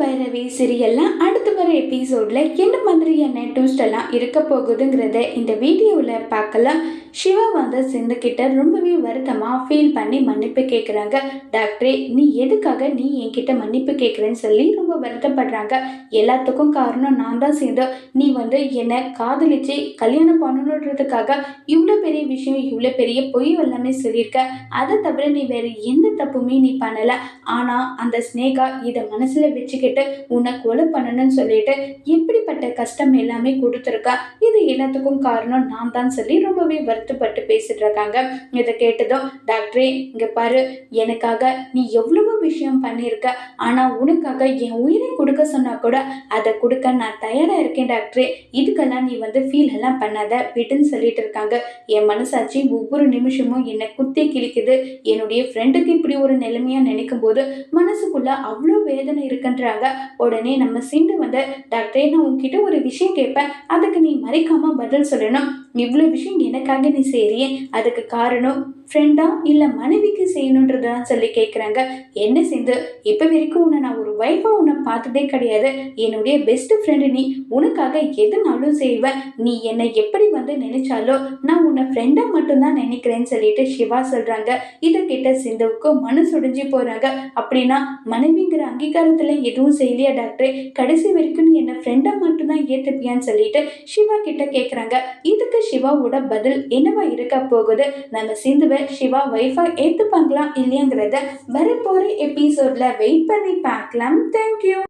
பைரவி சீரியல்ல அடுத்து வர எபிசோடில் என்ன மாதிரியான ட்விஸ்ட் எல்லாம் இருக்க போகுதுங்கிறத இந்த வீடியோவில் பார்க்கலாம். சிவா வந்து சிந்துக்கிட்ட ரொம்பவே வருத்தமாக ஃபீல் பண்ணி மன்னிப்பு கேட்குறாங்க டாக்டரே நீ எதுக்காக நீ என்கிட்ட மன்னிப்பு கேட்குறேன்னு சொல்லி ரொம்ப வருத்தப்படுறாங்க. எல்லாத்துக்கும் காரணம் நான் தான் சேர்ந்து நீ வந்து என்னை காதலிச்சு கல்யாணம் பண்ணணுன்றதுக்காக இவ்வளோ பெரிய விஷயம் இவ்வளோ பெரிய பொய் எல்லாமே சொல்லியிருக்க. அதை தவிர நீ வேறு எந்த தப்புமே நீ பண்ணலை. ஆனால் அந்த ஸ்னேகா இதை மனசில் வச்சுக்கிட்டு உன்னை கொலை பண்ணணும்னு சொல்லிட்டு எப்படிப்பட்ட கஷ்டம் எல்லாமே கொடுத்துருக்கா? இது எல்லாத்துக்கும் காரணம் நான் தான் சொல்லி ரொம்பவே வருத்தப்பட்டு பேசிட்டு இருக்காங்க. இதை கேட்டதும் டாக்டரே இங்கே பாரு எனக்காக நீ எவ்வளவோ விஷயம் பண்ணியிருக்க. ஆனால் உனக்காக என் உயிரை கொடுக்க சொன்னா கூட அதை கொடுக்க நான் தயாராக இருக்கேன் டாக்டரே. இதுக்கெல்லாம் நீ வந்து ஃபீல் எல்லாம் பண்ணாத. விட்டுன்னு சொல்லிட்டு இருக்காங்க. என் மனசாட்சி ஒவ்வொரு நிமிஷமும் என்னை குத்தி கிழிக்குது. என்னுடைய ஃப்ரெண்டுக்கு இப்படி ஒரு நிலைமையாக நினைக்கும் போது மனசுக்குள்ள அவ்வளோ வேதனை இருக்குன்ற இருக்குன்றாங்க உடனே நம்ம சிண்டு வந்து டாக்டரே நான் உங்ககிட்ட ஒரு விஷயம் கேட்பேன் அதுக்கு நீ மறைக்காம பதில் சொல்லணும். இவ்வளோ விஷயம் எனக்காக நீ செய்கிறியே அதுக்கு காரணம் ஃப்ரெண்டா இல்லை மனைவிக்கு செய்யணுன்றதான் சொல்லி கேட்குறாங்க என்ன செஞ்சு இப்போ வரைக்கும் உன்னை நான் ஒரு ஒய்ஃபாக உன்னை பார்த்ததே கிடையாது. என்னுடைய பெஸ்ட் ஃப்ரெண்டு நீ. உனக்காக எதுனாலும் செய்வேன் நீ என்னை எப்படி வந்து நினைச்சாலோ நான் உன்னை ஃப்ரெண்டாக மட்டும்தான் நினைக்கிறேன்னு சொல்லிட்டு சிவா சொல்கிறாங்க இதை கிட்ட சிந்துவுக்கு மனசு உடைஞ்சு போகிறாங்க அப்படின்னா மனைவிங்கிற அங்கீகாரத்தில் எதுவும் செய்யலையா டாக்டர் கடைசி வரைக்கும் நீ என்ன ஃப்ரெண்டாக மட்டும்தான் ஏற்றுப்பியான்னு சொல்லிட்டு சிவா கிட்ட கேட்குறாங்க இதுக்கு சிவாவோட பதில் என்னவா இருக்க போகுது? நம்ம சிந்துவை சிவா ஒய்ஃபாக ஏற்றுப்பாங்களா இல்லையாங்கிறத வரப்போகிற எபிசோடில் வெயிட் பண்ணி பார்க்கலாம். தேங்க்யூ